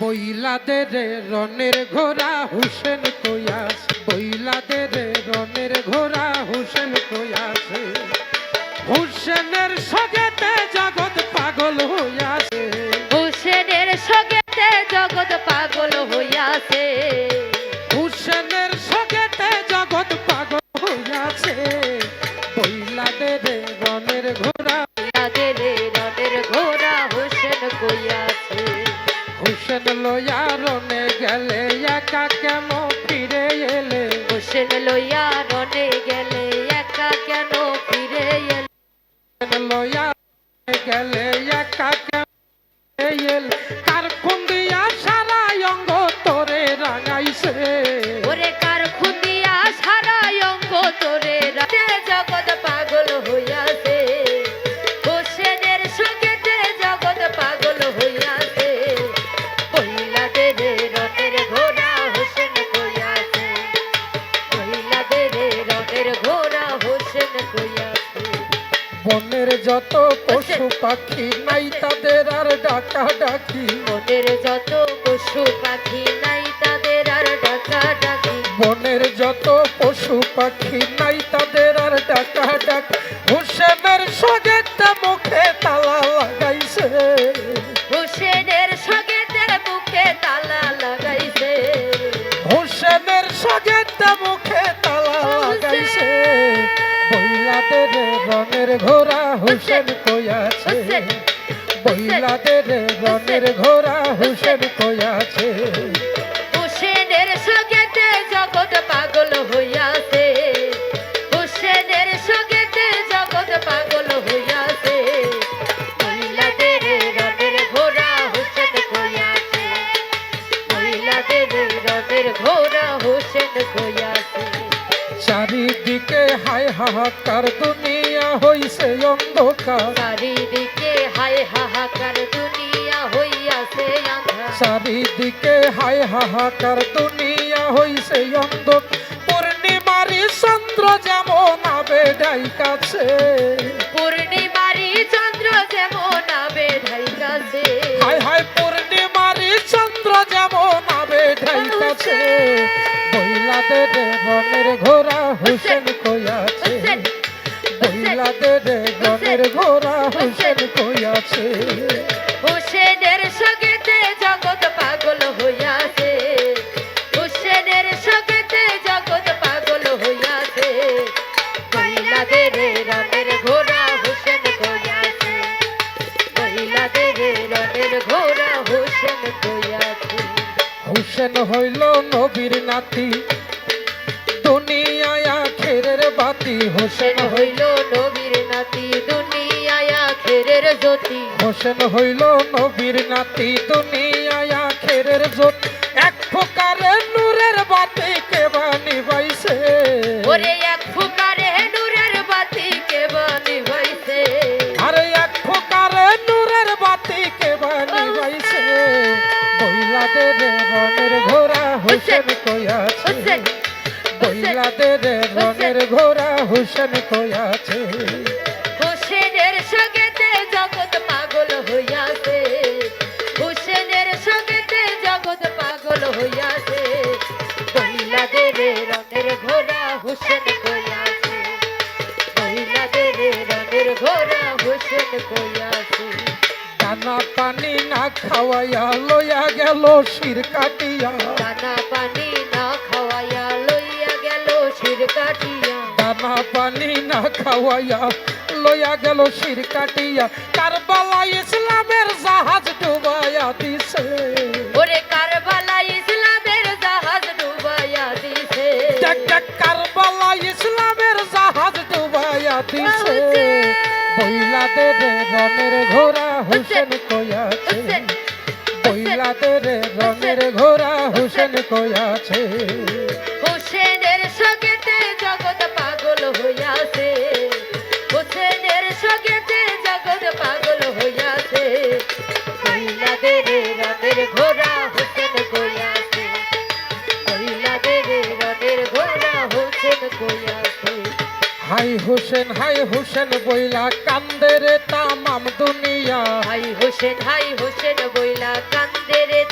বইলাদের রনের ঘোড়া হুসেন কইয়াস বইলাদের রনের ঘোড়া হুসেন কইয়াছে। হুসেনের সগেতে জগৎ পাগল হইয়াছে। হুসেনের সগেতে জগৎ লইয়া রনে গেলে একা কেন ফিরে এলে? হোসেন লইয়া রনে গেলে একা কেন ফিরে এলে? লইয়া গেলে একা যত পশু পাখি নাই তাদের আর ডাকা ডাকি মনের যত পশু পাখি নাই তাদের আর ডাকা ডাকি বনের যত পশু পাখি নাই তাদের আর ডাকা ডাকি হুসেনের সগেতে মুখে তালা লাগাইছে। হুসেনের সঙ্গেতের মুখে তালা লাগাইছে। হোসেনের সগেতে মুখে বইলাদের রনের ঘোড়া হুসেন কইয়াছে। বইলাদের রনের ঘোড়া হুসেন কইয়াছে। হোসেনের সঙ্গেতে জগৎ পাগল হইয়াছে। হোসেনের সঙ্গেতে জগৎ পাগল হইয়াছে। মহিলাদের রনের ঘোড়া হোসেন কইয়াছে। মহিলাদের রনের ঘোড়া হোসেন কইয়াছে। চারিদিকে হায় হাহাকার দুনিয়া হইছে অন্ধকার। চারিদিকে হায় হাহাকার দুনিয়া হইয়াছে আন্ধার চারিদিকে হায় হাহাকার দুনিয়া হইছে অন্ধকার। পূর্ণিমারি চন্দ্র যেমন আবে ডাইকাছে পূর্ণিমারি চন্দ্র যেমন আবে ঢাইকাছে হায় হায় পূর্ণিমারি চন্দ্র যেমন আবে বইলাদের রনের ঘোড়া হুসেন কইয়াছে হোসেন বইলাদের রনের ঘোড়া হুসেন কইয়াছে হোসেনের সঙ্গেতে জগৎ পাগল হইয়াছে। হোসেনের সঙ্গেতে জগৎ পাগল হইয়াছে। মহিলাদের রনের ঘোড়া হোসেন কইয়াছে মহিলাদের রনের ঘোড়া হোসেন কইয়াছে হুসেন হইল নবীর নাতি হোসেন হইল নবীর নাতি দুনিয়ায় আখেরের জ্যোতি। হোসেন হইল নবীর নাতি দুনিয়ায় আখেরের জোত এক প্রকারে নূরের বাতি কে বানি বাইছে ওরে এক ফুকারে নূরের বাতি কে বানি হইছে। আরে এক প্রকারে নূরের বাতি কে বানি বাইছে বইলাদের রনের ঘোড়া হোসেন কইয়াছে। হোসেন বইলাদের রনের ঘোড়া হোসেন কইয়াছে। হোসেনের সঙ্গেতে জগৎ পাগল হইয়াছে। হোসেনের সঙ্গেতে জগৎ পাগল হইয়াছে। মহিলাদের রনের ঘোড়া হোসেন কইয়াছে। মহিলাদের রনের ঘোড়া হোসেন কইয়াছে। দানা পানি না খাওয়াইয়া লইয়া গেল শির কাটিয়া। দানা পানি দানা পানি না খাওয়াইয়া লইয়া গেল শির কাটিয়া। কারবালা ইসলামের জাহাজ ডুবাইয়া দিছে। ওরে কারবালা ইসলামের জাহাজ ডুবাইয়া দিছে। দেখ দেখ কারবালা ইসলামের জাহাজ ডুবাইয়া দিছে। বইলাদের রনের ঘোড়া হুসেন কইয়াছে। হোসেন বইলাদের রনের ঘোড়া হুসেন কইয়াছে। হোসেন হাই হুসেন হাই হুসেন বইলা কান্দে রে তামাম দুনিয়া। হাই হোসেন হাই হোসেন বইলা কান্দে রে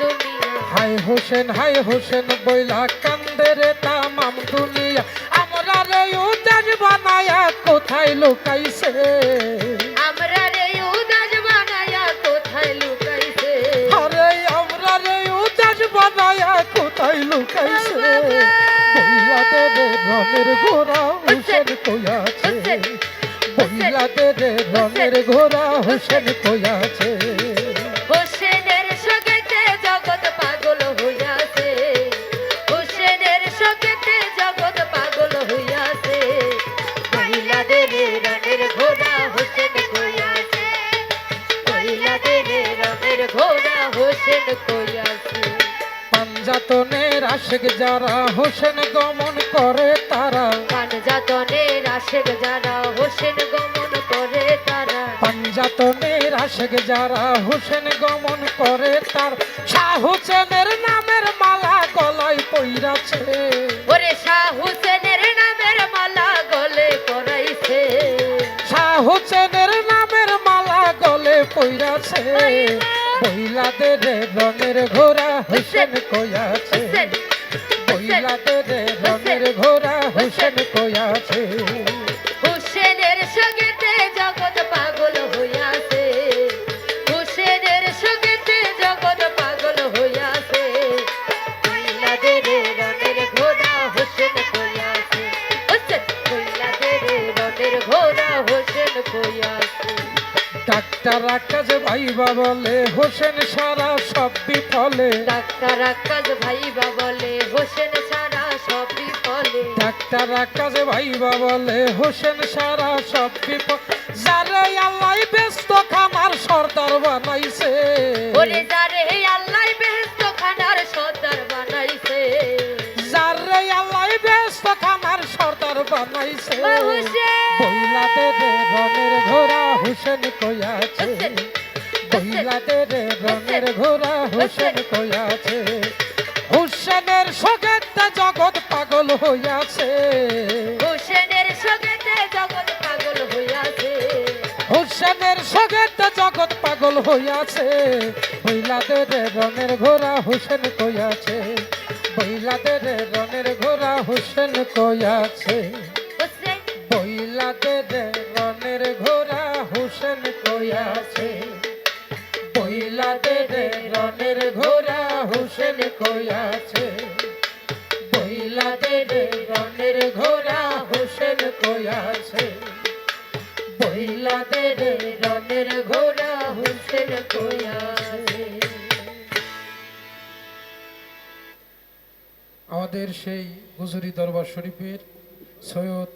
দুনিয়া। হাই হোসেন হাই হোসেন বইলা কান্দে রে তামাম দুনিয়া। আমরা রে উদাস বানায়া কোথায় লুকাইছে? দে রে রনের ঘোড়া হোসেন কইয়াছে বইলা দে ঘোড়া হোসেন কইয়াছে হোসেনের সঙ্গেতে জগৎ পাগল হইয়াছে হোসেনের সঙ্গেতে জগৎ পাগল হইয়াছে ঘোড়া হোসেন কইয়াছে ঘোড়া হোসেন কইয়াছে পাঞ্জাতনের আশেক যারা হোসেন গমন করে আশেক যারা হোসেন গমন করে তারা। পাঞ্জাতনের আশেক যারা হোসেন গমন করে তার শাহ হোসেনের নামের মালা গলায় পইরাছে। ওরে শাহ হোসেনের নামের মালা গলে পরাইছে। শাহ হোসেনের নামের মালা গলে পইরাছে। বইলা দে রে রনের ঘোড়া হোসেন কইয়াছে। হোসেন বইলা দে রে রনের ঘোড়া হোসেন কইয়াছে হোসেনের সঙ্গেতে জগৎ পাগল হইয়াছে হোসেনের সঙ্গেতে জগৎ পাগল হইয়াছে কইলা দে ঘোড়া হোসেন কইয়াছে হোসেন কইলা দে ঘোড়া হোসেন কইয়াছে ডাক্তার আকাশ ভাইবা বলে হোসেন সারা সব বিফলে। ডাক্তার আকাশ ভাইবা বলে হোসেন সারা সব বিফলে। ডাক্তার আকাশ ভাইবা বলে হোসেন সারা সব বিফল যারে আল্লাহ ব্যস্ত খামার সর্দার বানাইছে। ওরে যারে আল্লাহ বেহেস্ত খানার সর্দার বানাইছে। ব্যস্ত খামার সর্দার বানাইছে। ও হোসেন। বইলা দে রে রনের ঘোড়া হোসেন কইয়াছে। হোসেন, বইলা রে রনের ঘোড়া হোসেন কইয়াছে। হোসেনের সগেতে জগৎ পাগল হইয়াছে। হোসেনের সঙ্গেতে জগৎ পাগল হইয়াছে। হোসেনের সগেতে জগৎ পাগল হইয়াছে। বইলা দে রে রনের ঘোড়া হোসেন কইয়াছে। বইলা দে রে রনের ঘোড়া হোসেন কইয়াছে হোসেন? বইলা দে রে রনের ঘোড়া হোসেন কইয়াছে বইলা দে রে রনের ঘোড়া হোসেন কইয়াছে বইলা দে রে রনের ঘোড়া হোসেন কইয়াছে বইলা দে রে রনের ঘোড়া হোসেন কইয়াছে আমাদের সেই হুজুরি দরবার শরীফের সৈয়দ